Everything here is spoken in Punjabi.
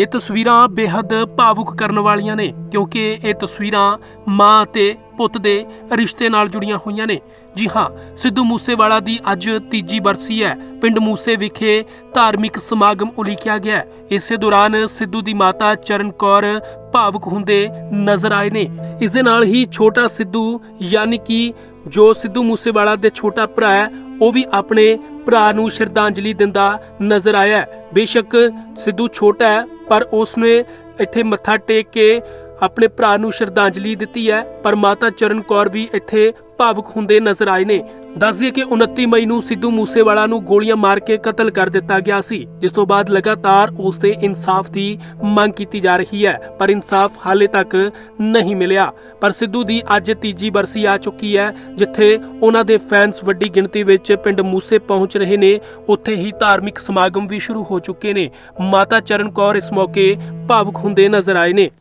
ਇਹ ਤਸਵੀਰਾਂ ਬੇहद ਭਾਵੁਕ ਕਰਨ ਵਾਲੀਆਂ ਨੇ, ਕਿਉਂਕਿ ਇਹ ਤਸਵੀਰਾਂ ਮਾਂ ਅਤੇ ਪੁੱਤ ਦੇ ਰਿਸ਼ਤੇ ਨਾਲ ਜੁੜੀਆਂ ਹੋਈਆਂ ਨੇ। ਜੀ ਹਾਂ, ਸਿੱਧੂ ਮੂਸੇਵਾਲਾ ਦੀ ਅੱਜ ਤੀਜੀ ਬਰਸੀ ਹੈ। ਪਿੰਡ ਮੂਸੇ ਵਿਖੇ ਧਾਰਮਿਕ ਸਮਾਗਮ ਉਲੀਕਿਆ ਗਿਆ ਇਸੇ ਦੌਰਾਨ ਸਿੱਧੂ ਦੀ ਮਾਤਾ ਚਰਨ ਕੌਰ ਭਾਵੁਕ ਹੁੰਦੇ ਨਜ਼ਰ ਆਏ ਨੇ। ਇਸ ਦੇ ਨਾਲ ਹੀ ਛੋਟਾ ਸਿੱਧੂ, ਯਾਨੀ ਕਿ ਜੋ ਸਿੱਧੂ ਮੂਸੇਵਾਲਾ ਦੇ ਛੋਟਾ ਭਰਾ ਹੈ ਉਹ ਵੀ ਆਪਣੇ ਭਰਾ ਨੂੰ ਸ਼ਰਧਾਂਜਲੀ ਦਿੰਦਾ ਨਜ਼ਰ ਆਇਆ ਬੇਸ਼ੱਕ ਸਿੱਧੂ ਛੋਟਾ ਹੈ, ਪਰ ਉਸ ਨੇ ਇੱਥੇ ਮੱਥਾ ਟੇਕ ਕੇ ਆਪਣੇ ਭਰਾ ਨੂੰ ਸ਼ਰਧਾਂਜਲੀ ਦਿੱਤੀ ਹੈ। ਪਰ ਮਾਤਾ ਚਰਨ ਕੌਰ ਵੀ ਇੱਥੇ ਭਾਵੁਕ ਹੁੰਦੇ ਨਜ਼ਰ ਆਏ ਨੇ। ਦੱਸ ਦਈਏ ਕਿ 29 ਮਈ ਨੂੰ ਸਿੱਧੂ ਮੂਸੇਵਾਲਾ ਨੂੰ ਗੋਲੀਆਂ ਮਾਰ ਕੇ ਕਤਲ ਕਰ ਦਿੱਤਾ ਗਿਆ ਸੀ। ਜਿਸ ਤੋਂ ਬਾਅਦ ਲਗਾਤਾਰ ਉਸ ਦੇ ਇਨਸਾਫ ਦੀ ਮੰਗ ਕੀਤੀ ਜਾ ਰਹੀ ਹੈ, ਪਰ ਇਨਸਾਫ ਹਾਲੇ ਤੱਕ ਨਹੀਂ ਮਿਲਿਆ। ਪਰ ਸਿੱਧੂ ਦੀ ਅੱਜ ਤੀਜੀ ਬਰਸੀ ਆ ਚੁੱਕੀ ਹੈ, ਜਿੱਥੇ ਉਹਨਾਂ ਦੇ ਫੈਨਸ ਵੱਡੀ ਗਿਣਤੀ ਵਿੱਚ ਪਿੰਡ ਮੂਸੇ ਪਹੁੰਚ ਰਹੇ ਨੇ। ਉੱਥੇ ਹੀ ਧਾਰਮਿਕ ਸਮਾਗਮ ਵੀ ਸ਼ੁਰੂ ਹੋ ਚੁੱਕੇ ਨੇ। ਮਾਤਾ ਚਰਨ ਕੌਰ ਇਸ ਮੌਕੇ ਭਾਵੁਕ ਹੁੰਦੇ ਨਜ਼ਰ ਆਏ ਨੇ।